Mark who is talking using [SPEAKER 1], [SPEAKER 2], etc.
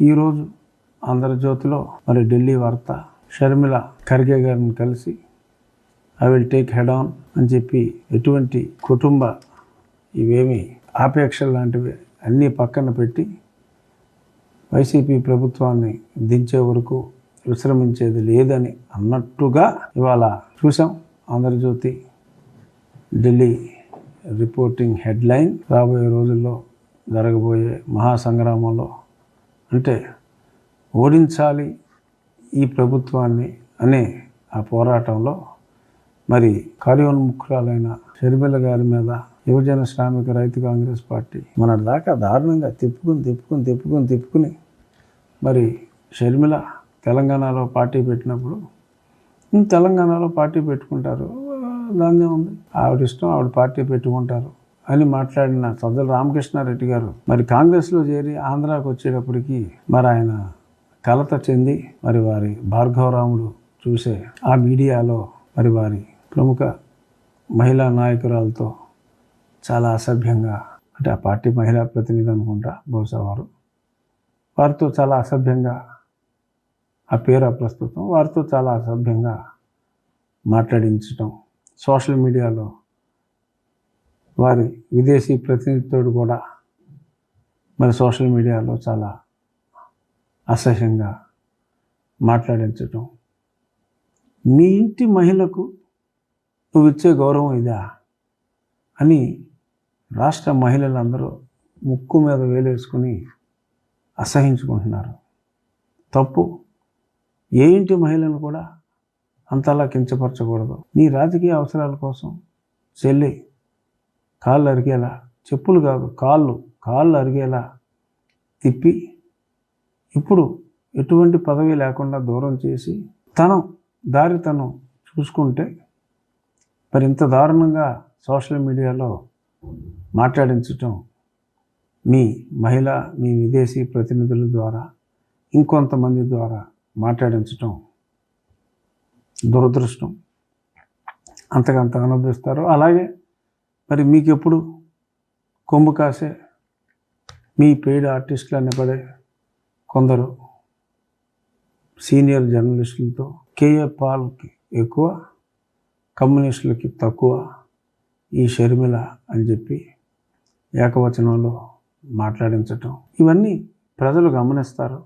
[SPEAKER 1] ఈరోజు ఆంధ్రజ్యోతిలో మరి ఢిల్లీ వార్త షర్మిల ఖర్గే గారిని కలిసి I will take head on అని చెప్పి ఎటువంటి కుటుంబ ఇవేమి ఆపేక్షలు లాంటివి అన్నీ పక్కన పెట్టి వైసీపీ ప్రభుత్వాన్ని దించే వరకు విశ్రమించేది లేదని అన్నట్టుగా ఇవాళ చూసాం ఆంధ్రజ్యోతి ఢిల్లీ రిపోర్టింగ్ హెడ్లైన్ రాబోయే రోజుల్లో జరగబోయే మహాసంగ్రామంలో అంటే ఓడించాలి ఈ ప్రభుత్వాన్ని అనే ఆ పోరాటంలో మరి కార్యోన్ముఖురాలైన షర్మిల గారి మీద యువజన శ్రామిక రైతు కాంగ్రెస్ పార్టీ మన దాకా దారుణంగా తిప్పుకుని తిప్పుకుని తిప్పుకుని తిప్పుకుని మరి షర్మిల తెలంగాణలో పార్టీ పెట్టినప్పుడు తెలంగాణలో పార్టీ పెట్టుకుంటారు దాన్నే ఉంది. ఆవిడ ఇష్టం ఆవిడ పార్టీ పెట్టుకుంటారు. అని మాట్లాడిన సజ్జల రామకృష్ణారెడ్డి గారు మరి కాంగ్రెస్లో చేరి ఆంధ్రాకు వచ్చేటప్పటికి మరి ఆయన కలత చెంది మరి వారి భార్గవరాముడు చూసే ఆ మీడియాలో మరి వారి ప్రముఖ మహిళా నాయకురాలతో చాలా అసభ్యంగా అంటే ఆ పార్టీ మహిళా ప్రతినిధి అనుకుంటా బహుశా వారు వారితో చాలా అసభ్యంగా ఆ పేరు అప్రస్తుతం వారితో చాలా అసభ్యంగా మాట్లాడించటం సోషల్ మీడియాలో వారి విదేశీ ప్రతినిధితో కూడా మరి సోషల్ మీడియాలో చాలా అసహ్యంగా మాట్లాడించటం. మీ ఇంటి మహిళకు నువ్వు ఇచ్చే గౌరవం ఇదా? అని రాష్ట్ర మహిళలందరూ ముక్కు మీద వేలేసుకుని అసహించుకుంటున్నారు. తప్పు ఏ ఇంటి మహిళను కూడా అంతలా కించపరచకూడదు. నీ రాజకీయ అవసరాల కోసం చెల్లి కాళ్ళు అరిగేలా చెప్పులు కాదు కాళ్ళు కాళ్ళు అరిగేలా తిప్పి ఇప్పుడు ఎటువంటి పదవి లేకుండా దూరం చేసి తను దారి తను చూసుకుంటే మరి ఇంత దారుణంగా సోషల్ మీడియాలో మాట్లాడించటం మీ మహిళ మీ విదేశీ ప్రతినిధుల ద్వారా ఇంకొంతమంది ద్వారా మాట్లాడించటం దురదృష్టం. అంతకంత అనుభవిస్తారు అలాగే మరి మీకు ఎప్పుడు కొమ్ము కాసే? మీ పెయిడ్ ఆర్టిస్టులు అనబడే కొందరు సీనియర్ జర్నలిస్టులతో కేఏ పాల్కి ఎక్కువ కమ్యూనిస్టులకి తక్కువ ఈ షర్మిల అని చెప్పి ఏకవచనంలో మాట్లాడించటం. ఇవన్నీ ప్రజలు గమనిస్తారు.